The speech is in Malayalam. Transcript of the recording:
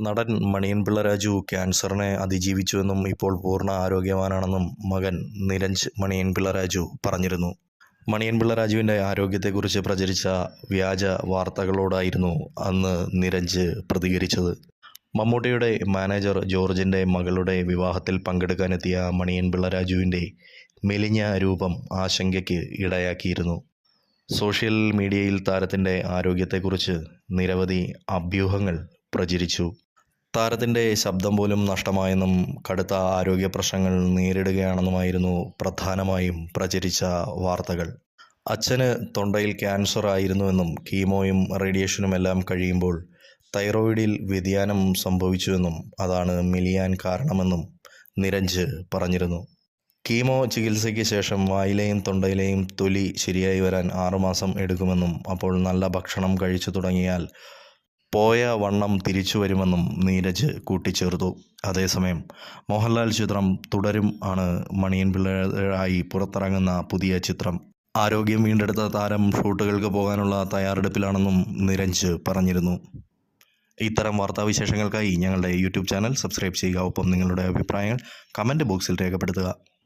നടൻ മണിയൻപിള്ള രാജു ക്യാൻസറിനെ അതിജീവിച്ചുവെന്നും ഇപ്പോൾ പൂർണ ആരോഗ്യവാനാണെന്നും മകൻ നിരഞ്ജ് മണിയൻപിള്ള രാജു പറഞ്ഞിരുന്നു. മണിയൻപിള്ള രാജുവിന്റെ ആരോഗ്യത്തെക്കുറിച്ച് പ്രചരിച്ച വ്യാജ വാർത്തകളോടായിരുന്നു അന്ന് നിരഞ്ജ് പ്രതികരിച്ചത്. മമ്മൂട്ടിയുടെ മാനേജർ ജോർജിന്റെ മകളുടെ വിവാഹത്തിൽ പങ്കെടുക്കാനെത്തിയ മണിയൻപിള്ള രാജുവിന്റെ മെലിഞ്ഞ രൂപം ആശങ്കയ്ക്ക് ഇടയാക്കിയിരുന്നു. സോഷ്യൽ മീഡിയയിൽ താരത്തിന്റെ ആരോഗ്യത്തെക്കുറിച്ച് നിരവധി അഭ്യൂഹങ്ങൾ പ്രചരിച്ചു. താരത്തിന്റെ ശബ്ദം പോലും നഷ്ടമായെന്നും കടുത്ത ആരോഗ്യ പ്രശ്നങ്ങൾ നേരിടുകയാണെന്നുമായിരുന്നു പ്രധാനമായും പ്രചരിച്ച വാർത്തകൾ. അച്ഛന് തൊണ്ടയിൽ ക്യാൻസർ ആയിരുന്നുവെന്നും കീമോയും റേഡിയേഷനും എല്ലാം കഴിയുമ്പോൾ തൈറോയിഡിൽ വ്യതിയാനം സംഭവിച്ചുവെന്നും അതാണ് മിലിയാൻ കാരണമെന്നും നിരഞ്ജ് പറഞ്ഞിരുന്നു. കീമോ ചികിത്സയ്ക്ക് ശേഷം വായിലെയും തൊണ്ടയിലെയും തൊലി ശരിയായി വരാൻ ആറുമാസം എടുക്കുമെന്നും അപ്പോൾ നല്ല ഭക്ഷണം കഴിച്ചു തുടങ്ങിയാൽ പോയ വണ്ണം തിരിച്ചു വരുമെന്നും നീരജ് കൂട്ടിച്ചേർത്തു. അതേസമയം മോഹൻലാൽ ചിത്രം തുടരും ആണ് മണിയൻപിള്ളയായി പുറത്തിറങ്ങുന്ന പുതിയ ചിത്രം. ആരോഗ്യം വീണ്ടെടുത്ത താരം ഷൂട്ടുകൾക്ക് പോകാനുള്ള തയ്യാറെടുപ്പിലാണെന്നും നിരഞ്ജ് പറഞ്ഞിരുന്നു. ഇത്തരം വാർത്താവിശേഷങ്ങൾക്കായി ഞങ്ങളുടെ യൂട്യൂബ് ചാനൽ സബ്സ്ക്രൈബ് ചെയ്യുക. ഒപ്പം നിങ്ങളുടെ അഭിപ്രായങ്ങൾ കമന്റ് ബോക്സിൽ രേഖപ്പെടുത്തുക.